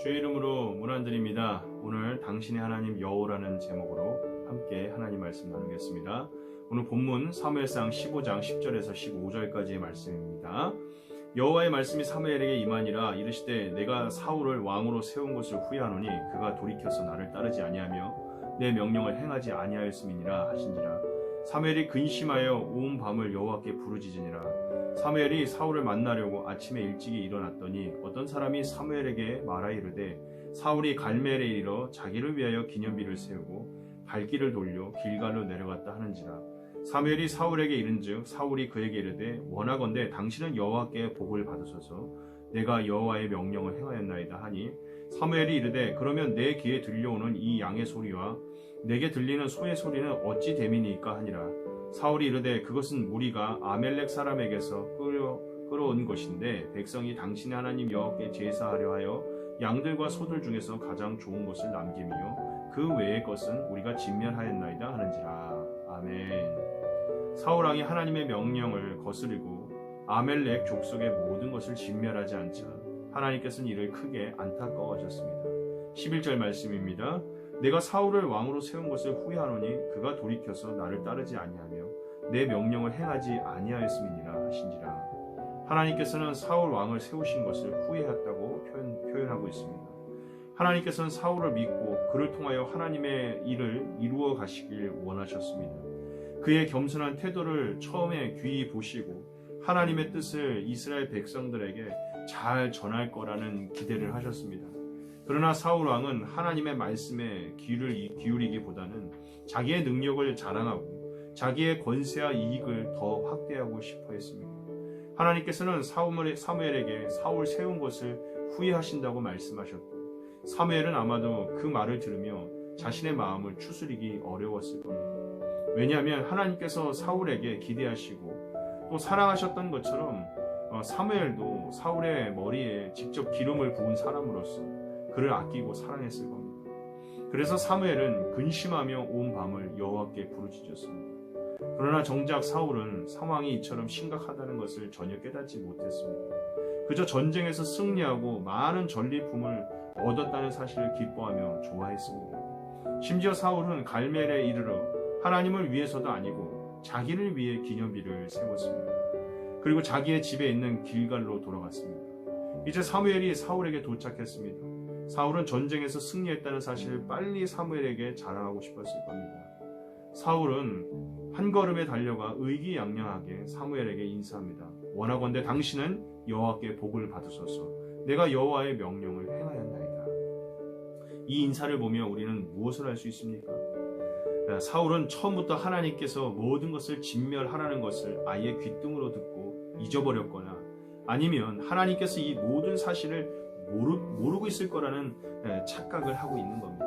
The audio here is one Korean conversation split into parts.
주의 이름으로 문안드립니다. 오늘 당신의 하나님 여호라는 제목으로 함께 하나님 말씀 나누겠습니다. 오늘 본문 사무엘상 15장 10절에서 15절까지의 말씀입니다. 여호와의 말씀이 사무엘에게 임하니라 이르시되 내가 사울을 왕으로 세운 것을 후회하노니 그가 돌이켜서 나를 따르지 아니하며 내 명령을 행하지 아니하였음이니라 하신지라 사무엘이 근심하여 온 밤을 여호와께 부르짖으니라. 사무엘이 사울을 만나려고 아침에 일찍이 일어났더니 어떤 사람이 사무엘에게 말하 이르되 사울이 갈멜에 이르러 자기를 위하여 기념비를 세우고 발길을 돌려 길갈로 내려갔다 하는지라. 사무엘이 사울에게 이른즉 사울이 그에게 이르되 원하건대 당신은 여호와께 복을 받으소서. 내가 여호와의 명령을 행하였나이다 하니 사무엘이 이르되 그러면 내 귀에 들려오는 이 양의 소리와 내게 들리는 소의 소리는 어찌 됨이니까 하니라. 사울이 이르되 그것은 무리가 아멜렉 사람에게서 끌어, 끌어온 것인데 백성이 당신의 하나님 여호와께 제사하려 하여 양들과 소들 중에서 가장 좋은 것을 남김이요. 그 외의 것은 우리가 진멸하였나이다 하는지라. 아멘. 사울 왕이 하나님의 명령을 거스르고 아멜렉 족속의 모든 것을 진멸하지 않자 하나님께서는 이를 크게 안타까워하셨습니다 11절 말씀입니다 내가 사울을 왕으로 세운 것을 후회하노니 그가 돌이켜서 나를 따르지 아니하며 내 명령을 행하지 아니하였음이니라 하신지라 하나님께서는 사울 왕을 세우신 것을 후회했다고 표현, 표현하고 있습니다. 하나님께서는 사울을 믿고 그를 통하여 하나님의 일을 이루어 가시길 원하셨습니다. 그의 겸손한 태도를 처음에 귀히 보시고 하나님의 뜻을 이스라엘 백성들에게 잘 전할 거라는 기대를 하셨습니다. 그러나 사울 왕은 하나님의 말씀에 귀를 기울이기보다는 자기의 능력을 자랑하고 자기의 권세와 이익을 더 확대하고 싶어 했습니다. 하나님께서는 사무엘에게 사울 세운 것을 후회하신다고 말씀하셨고 사무엘은 아마도 그 말을 들으며 자신의 마음을 추스리기 어려웠을 겁니다. 왜냐하면 하나님께서 사울에게 기대하시고 또 사랑하셨던 것처럼 어, 사무엘도 사울의 머리에 직접 기름을 부은 사람으로서 그를 아끼고 사랑했을 겁니다. 그래서 사무엘은 근심하며 온 밤을 여호와께 부르짖었습니다. 그러나 정작 사울은 상황이 이처럼 심각하다는 것을 전혀 깨닫지 못했습니다. 그저 전쟁에서 승리하고 많은 전리품을 얻었다는 사실을 기뻐하며 좋아했습니다. 심지어 사울은 갈멜에 이르러 하나님을 위해서도 아니고 자기를 위해 기념비를 세웠습니다. 그리고 자기의 집에 있는 길갈로 돌아갔습니다. 이제 사무엘이 사울에게 도착했습니다. 사울은 전쟁에서 승리했다는 사실을 빨리 사무엘에게 자랑하고 싶었을 겁니다. 사울은 한 걸음에 달려가 의기양양하게 사무엘에게 인사합니다. 원하건대 당신은 여호와께 복을 받으소서. 내가 여호와의 명령을 행하였나이다. 이 인사를 보며 우리는 무엇을 할수 있습니까? 사울은 처음부터 하나님께서 모든 것을 진멸하라는 것을 아예 귓등으로 듣고 잊어버렸거나 아니면 하나님께서 이 모든 사실을 모르, 모르고 있을 거라는 착각을 하고 있는 겁니다.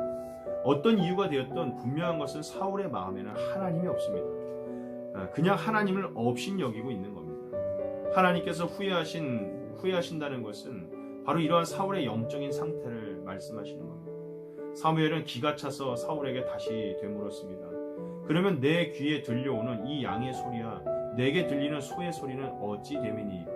어떤 이유가 되었던 분명한 것은 사울의 마음에는 하나님이 없습니다. 그냥 하나님을 없인 여기고 있는 겁니다. 하나님께서 후회하신 후회하신다는 것은 바로 이러한 사울의 영적인 상태를 말씀하시는 겁니다. 사무엘은 기가 차서 사울에게 다시 되물었습니다. 그러면 내 귀에 들려오는 이 양의 소리와 내게 들리는 소의 소리는 어찌 됨이니이까?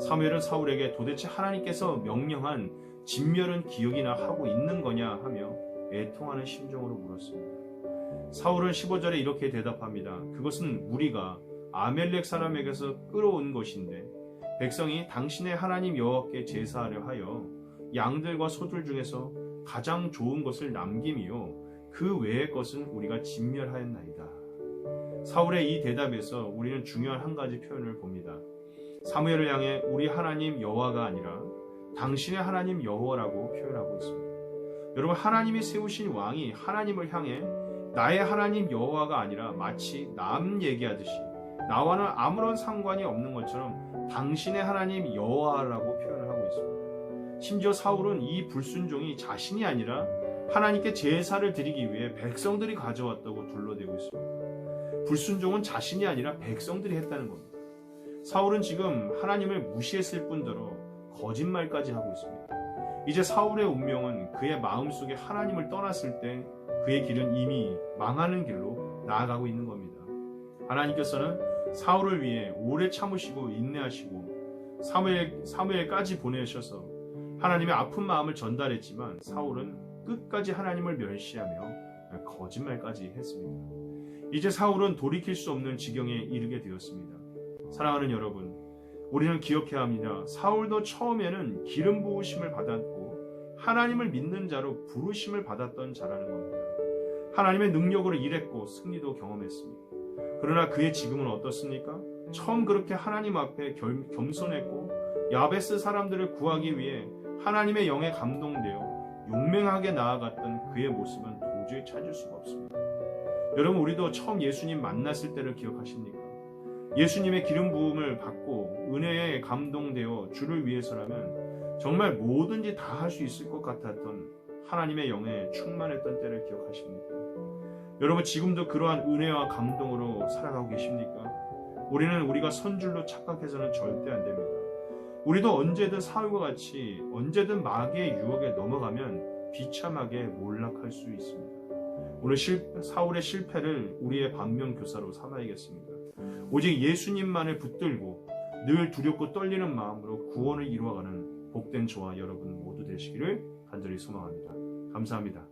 사무엘은 사울에게 도대체 하나님께서 명령한 진멸은 기억이나 하고 있는 거냐 하며 애통하는 심정으로 물었습니다. 사울은 15절에 이렇게 대답합니다. 그것은 우리가 아멜렉 사람에게서 끌어온 것인데 백성이 당신의 하나님 여호와께 제사하려 하여 양들과 소들 중에서 가장 좋은 것을 남김이요 그 외의 것은 우리가 진멸하였나이다. 사울의 이 대답에서 우리는 중요한 한 가지 표현을 봅니다. 사무엘을 향해 우리 하나님 여호와가 아니라 당신의 하나님 여호와라고 표현하고 있습니다. 여러분 하나님이 세우신 왕이 하나님을 향해 나의 하나님 여호와가 아니라 마치 남 얘기하듯이 나와는 아무런 상관이 없는 것처럼 당신의 하나님 여호와라고 표현을. 심지어 사울은 이 불순종이 자신이 아니라 하나님께 제사를 드리기 위해 백성들이 가져왔다고 둘러대고 있습니다. 불순종은 자신이 아니라 백성들이 했다는 겁니다. 사울은 지금 하나님을 무시했을 뿐더러 거짓말까지 하고 있습니다. 이제 사울의 운명은 그의 마음속에 하나님을 떠났을 때 그의 길은 이미 망하는 길로 나아가고 있는 겁니다. 하나님께서는 사울을 위해 오래 참으시고 인내하시고 사무엘, 사무엘까지 보내셔서 하나님의 아픈 마음을 전달했지만 사울은 끝까지 하나님을 멸시하며 거짓말까지 했습니다. 이제 사울은 돌이킬 수 없는 지경에 이르게 되었습니다. 사랑하는 여러분, 우리는 기억해야 합니다. 사울도 처음에는 기름 부으심을 받았고 하나님을 믿는 자로 부르심을 받았던 자라는 겁니다. 하나님의 능력으로 일했고 승리도 경험했습니다. 그러나 그의 지금은 어떻습니까? 처음 그렇게 하나님 앞에 겸, 겸손했고 야베스 사람들을 구하기 위해 하나님의 영에 감동되어 용맹하게 나아갔던 그의 모습은 도저히 찾을 수가 없습니다. 여러분 우리도 처음 예수님 만났을 때를 기억하십니까? 예수님의 기름 부음을 받고 은혜에 감동되어 주를 위해서라면 정말 뭐든지 다 할 수 있을 것 같았던 하나님의 영에 충만했던 때를 기억하십니까? 여러분 지금도 그러한 은혜와 감동으로 살아가고 계십니까? 우리는 우리가 선줄로 착각해서는 절대 안 됩니다. 우리도 언제든 사울과 같이 언제든 마귀의 유혹에 넘어가면 비참하게 몰락할 수 있습니다. 오늘 실, 사울의 실패를 우리의 반면 교사로 삼아야겠습니다. 오직 예수님만을 붙들고 늘 두렵고 떨리는 마음으로 구원을 이루어가는 복된 저와 여러분 모두 되시기를 간절히 소망합니다. 감사합니다.